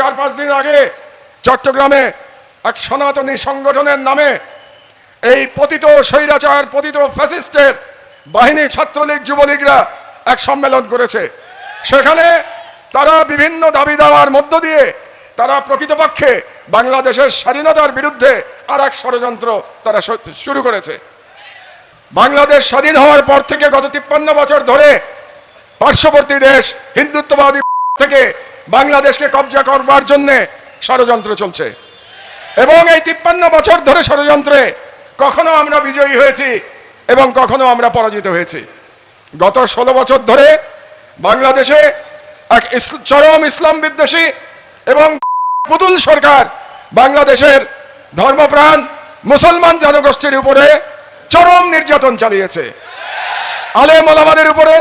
চার পাঁচ দিন আগে চট্টগ্রামে এক সনাতনী সংগঠনের নামে এই পতিত স্বৈরাচার, পতিত ফ্যাসিস্টের বাহিনী ছাত্রলীগ যুবলীগরা এক সম্মেলন করেছে। সেখানে তারা বিভিন্ন দাবি দেওয়ার মধ্য দিয়ে তারা প্রকৃতপক্ষে বাংলাদেশের স্বাধীনতার বিরুদ্ধে আর এক ষড়যন্ত্র তারা শুরু করেছে। বাংলাদেশ স্বাধীন হওয়ার পর থেকে গত তিপ্পান্ন বছর ধরে পার্শ্ববর্তী দেশ হিন্দুত্ববাদী থেকে বাংলাদেশকে কবজা করবার জন্যে ষড়যন্ত্র চলছে। এবং এই তিপ্পান্ন বছর ধরে ষড়যন্ত্রে কখনো আমরা বিজয়ী হয়েছি এবং কখনো আমরা পরাজিত হয়েছি। গত ষোলো বছর ধরে বাংলাদেশে এক চরম ইসলাম বিদ্বেষী এবং পুতুল সরকার বাংলাদেশের ধর্মপ্রাণ মুসলমান জনগোষ্ঠীর উপরে চরম নির্যাতন চালিয়েছে। আলেম ওলামাদের উপরে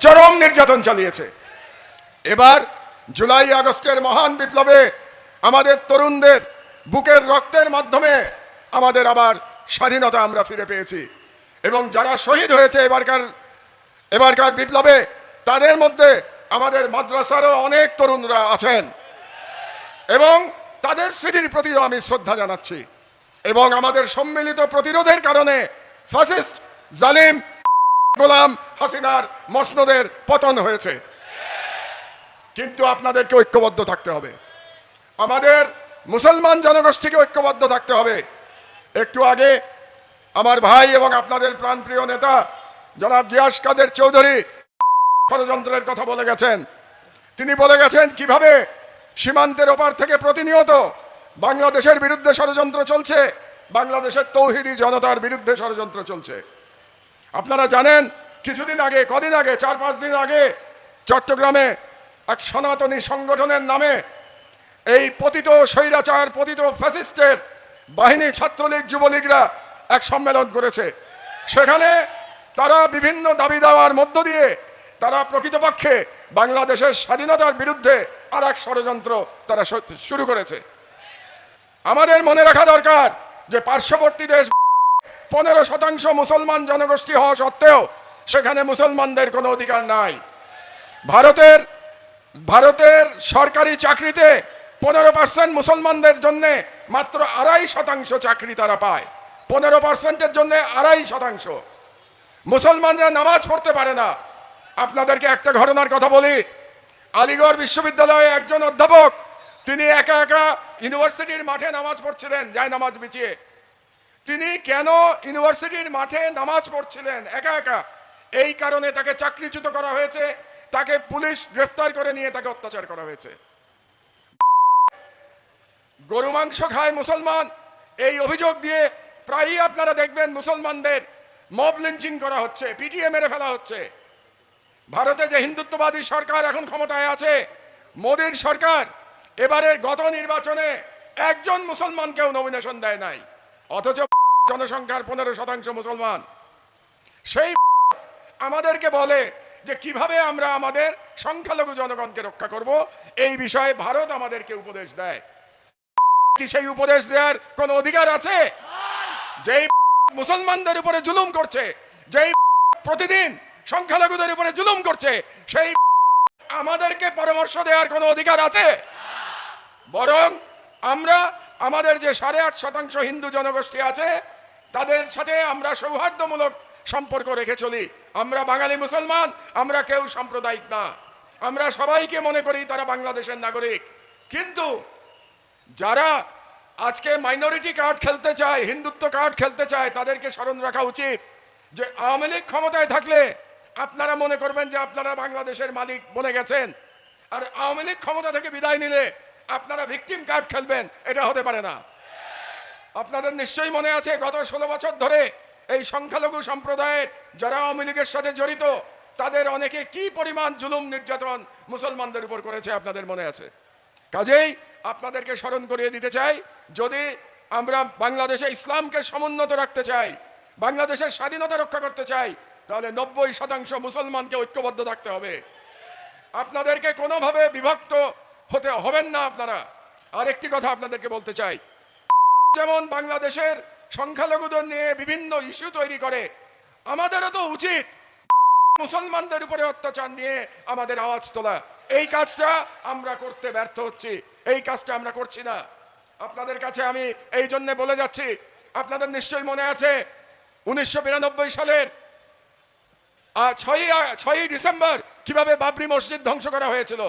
চরম নির্যাতন চালিয়েছে। এবার জুলাই আগস্টের মহান বিপ্লবে আমাদের তরুণদের বুকের রক্তের মাধ্যমে আমাদের আবার স্বাধীনতা আমরা ফিরে পেয়েছি। এবং যারা শহীদ হয়েছে এবারকার এবারকার বিপ্লবে, তাদের মধ্যে আমাদের মাদ্রাসারও অনেক তরুণরা আছেন। এবং তাদের স্মৃতির প্রতিও আমি শ্রদ্ধা জানাচ্ছি। এবং আমাদের সম্মিলিত প্রতিরোধের কারণে ফাসিস্ট জালিম, গোলাম হাসিনার মসনদের পতন হয়েছে। কিন্তু আপনাদেরকে ঐক্যবদ্ধ থাকতে হবে। আমাদের মুসলমান জনগোষ্ঠীকে ঐক্যবদ্ধ থাকতে হবে। একটু আগে আমার ভাই এবং আপনাদের প্রাণপ্রিয় নেতা জনাব গিয়াস কাদের চৌধুরী ষড়যন্ত্রের কথা বলে গেছেন। তিনি বলে গেছেন, কীভাবে সীমান্তের ওপার থেকে প্রতিনিয়ত বাংলাদেশের বিরুদ্ধে ষড়যন্ত্র চলছে, বাংলাদেশের তৌহিদি জনতার বিরুদ্ধে ষড়যন্ত্র চলছে? আপনারা জানেন, কিছুদিন আগে, কদিন আগে, চার পাঁচ দিন আগে চট্টগ্রামে এক সনাতনী সংগঠনের নামে এই পতিত স্বৈরাচার, পতিত ফ্যাসিস্টের বাহিনী, ছাত্রলীগ, যুবলীগরা এক সম্মেলন করেছে। সেখানে তারা বিভিন্ন দাবি দেওয়ার মধ্য দিয়ে তারা প্রকৃতপক্ষে বাংলাদেশের স্বাধীনতার বিরুদ্ধে আর এক ষড়যন্ত্র তারা শুরু করেছে। আমাদের মনে রাখা দরকার যে পার্শ্ববর্তী দেশ পনেরো শতাংশ মুসলমান জনগোষ্ঠী হওয়া সত্ত্বেও সেখানে মুসলমানদের কোনো অধিকার নাই। ভারতের ভারতের সরকারি চাকরিতে পনেরো পার্সেন্ট মুসলমানদের জন্য মাত্র আড়াই শতাংশ চাকরি তারা পায়। পনেরো পার্সেন্টের জন্য আড়াই শতাংশ। মুসলমানরা নামাজ পড়তে পারে না। আপনাদেরকে একটা ঘটনার কথা বলি। আলিগড় বিশ্ববিদ্যালয়ে একজন অধ্যাপক, তিনি একা একা ইউনিভার্সিটির মাঠে নামাজ পড়ছিলেন, যায় নামাজ বিছিয়ে। তিনি কেন ইউনিভার্সিটির মাঠে নামাজ পড়ছিলেন একা একা? এই কারণে তাকে চাকরিচ্যুত করা হয়েছে। তাকে পুলিশ গ্রেফতার করে নিয়ে তাকে অত্যাচার করা হয়েছে। গরু, মাংস খায় মুসলমান। এই অভিযোগ দিয়ে প্রায়ই আপনারা দেখবেন মুসলমানদের মব লিঞ্চিং করা হচ্ছে, পিটিএ মেরে ফেলা হচ্ছে। ভারতে যে হিন্দুত্ববাদী সরকার এখন ক্ষমতায় আছে, মোদীর সরকার, এবারের গত নির্বাচনে একজন মুসলমানকেও নমিনেশন দেয় নাই। অথচ জনসংখ্যার পনেরো শতাংশ মুসলমান। সেই আমাদেরকে বলে যে কীভাবে আমরা আমাদের সংখ্যালঘু জনগণকে রক্ষা করব, এই বিষয়ে ভারত আমাদেরকে উপদেশ দেয়। কি সেই উপদেশ দেওয়ার কোনো অধিকার আছে? যেই মুসলমানদের উপরে জুলুম করছে, যেই প্রতিদিন সংখ্যালঘুদের উপরে জুলুম করছে, সেই আমাদেরকে পরামর্শ দেওয়ার কোনো অধিকার আছে? বরং আমরা আমাদের যে সাড়ে আট শতাংশ হিন্দু জনগোষ্ঠী আছে, তাদের সাথে আমরা সৌহার্দ্যমূলক সম্পর্ক রেখে চলি। আমরা বাঙালি মুসলমান, আমরা কেউ সাম্প্রদায়িক না। আমরা সবাইকে মনে করি তারা বাংলাদেশের নাগরিক। কিন্তু যারা আজকে মাইনরিটি কার্ড খেলতে চায়, হিন্দুত্ব কার্ড খেলতে চায়, তাদেরকে স্মরণ রাখা উচিত যে আওয়ামী লীগ ক্ষমতায় থাকলে আপনারা মনে করবেন যে আপনারা বাংলাদেশের মালিক বনে গেছেন। আর আওয়ামী লীগ ক্ষমতা থেকে বিদায় নিলে আপনারা ভিকটিম কার্ড খেলবেন, এটা হতে পারে না। আপনাদের নিশ্চয়ই মনে আছে, গত ষোলো বছর ধরে এই সংখ্যালঘু সম্প্রদায়ের যারা আওয়ামী লীগের সাথে জড়িত, তাদের অনেকে কি পরিমাণ জুলুম নির্যাতন মুসলমানদের উপর করেছে আপনাদের মনে আছে? কাজেই আপনাদেরকে স্মরণ করিয়ে দিতে চাই, যদি আমরা বাংলাদেশে ইসলামকে সমুন্নত রাখতে চাই, বাংলাদেশের স্বাধীনতা রক্ষা করতে চাই, তাহলে নব্বই শতাংশ মুসলমানকে ঐক্যবদ্ধ থাকতে হবে। আপনাদেরকে কোনোভাবে বিভক্ত হতে হবেন না আপনারা। আরেকটি কথা আপনাদেরকে বলতে চাই, যেমন বাংলাদেশের সংখ্যালঘুদের নিয়ে বিভিন্ন ইস্যু তৈরি করে। আমাদেরও তো উচিত মুসলমানদের উপরে অত্যাচার নিয়ে আমাদের আওয়াজ তোলা। এই কাজটা আমরা করতে ব্যর্থ হচ্ছি। এই কাজটা আমরা করছি না। আপনাদের কাছে আমি এই জন্যে বলে যাচ্ছি, আপনাদের নিশ্চয়ই মনে আছে, উনিশশো বিরানব্বই সালের ছয়ই ছয়ই ডিসেম্বর কীভাবে বাবরি মসজিদ ধ্বংস করা হয়েছিল?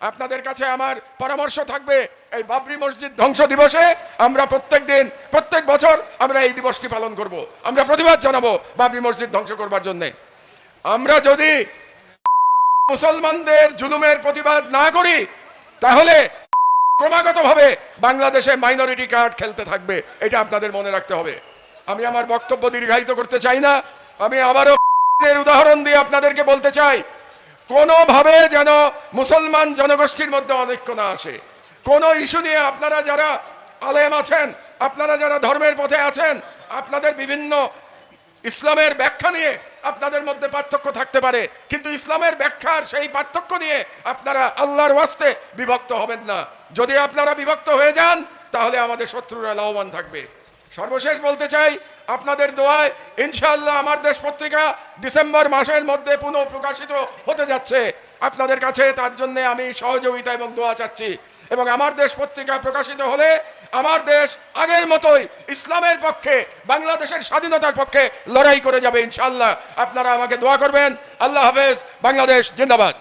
আপনাদের কাছে আমার পরামর্শ থাকবে, এই বাবরি মসজিদ ধ্বংস দিবসে আমরা প্রত্যেক দিন, প্রত্যেক বছর আমরা এই দিবসটি পালন করব। আমরা প্রতিবাদ জানাব বাবরি মসজিদ ধ্বংস করবার জন্যে। আমরা যদি মুসলমানদের জুলুমের প্রতিবাদ না করি, তাহলে ক্রমাগতভাবে বাংলাদেশে মাইনরিটি কার্ড খেলতে থাকবে, এটা আপনাদের মনে রাখতে হবে। আমি আমার বক্তব্য দীর্ঘায়িত করতে চাই না, আমি আবারও উদাহরণ দিয়ে আপনাদেরকে বলতে চাই কোনোভাবে যেন মুসলমান জনগোষ্ঠীর মধ্যে অনৈক্য না আসে। কোনো ইস্যু নিয়ে আপনারা যারা আলেম আছেন, আপনারা যারা ধর্মের পথে আছেন, আপনাদের বিভিন্ন ইসলামের ব্যাখ্যা নিয়ে আপনাদের মধ্যে পার্থক্য থাকতে পারে। কিন্তু ইসলামের ব্যাখ্যার সেই পার্থক্য নিয়ে আপনারা আল্লাহর ওয়াস্তে বিভক্ত হবেন না। যদি আপনারা বিভক্ত হয়ে যান, তাহলে আমাদের শত্রুরা লাভবান থাকবে। সর্বশেষ বলতে চাই, আপনাদের দোয়ায় ইনশাআল্লাহ আমার দেশ পত্রিকা ডিসেম্বর মাসের মধ্যে পুনঃ প্রকাশিত হতে যাচ্ছে। আপনাদের কাছে তার জন্য আমি সহযোগিতা এবং দোয়া চাচ্ছি। এবং আমার দেশ পত্রিকা প্রকাশিত হলে আমার দেশ আগের মতোই ইসলামের পক্ষে, বাংলাদেশের স্বাধীনতার পক্ষে লড়াই করে যাবে ইনশাআল্লাহ। আপনারা আমাকে দোয়া করবেন। আল্লাহ হাফেজ। বাংলাদেশ জিন্দাবাদ।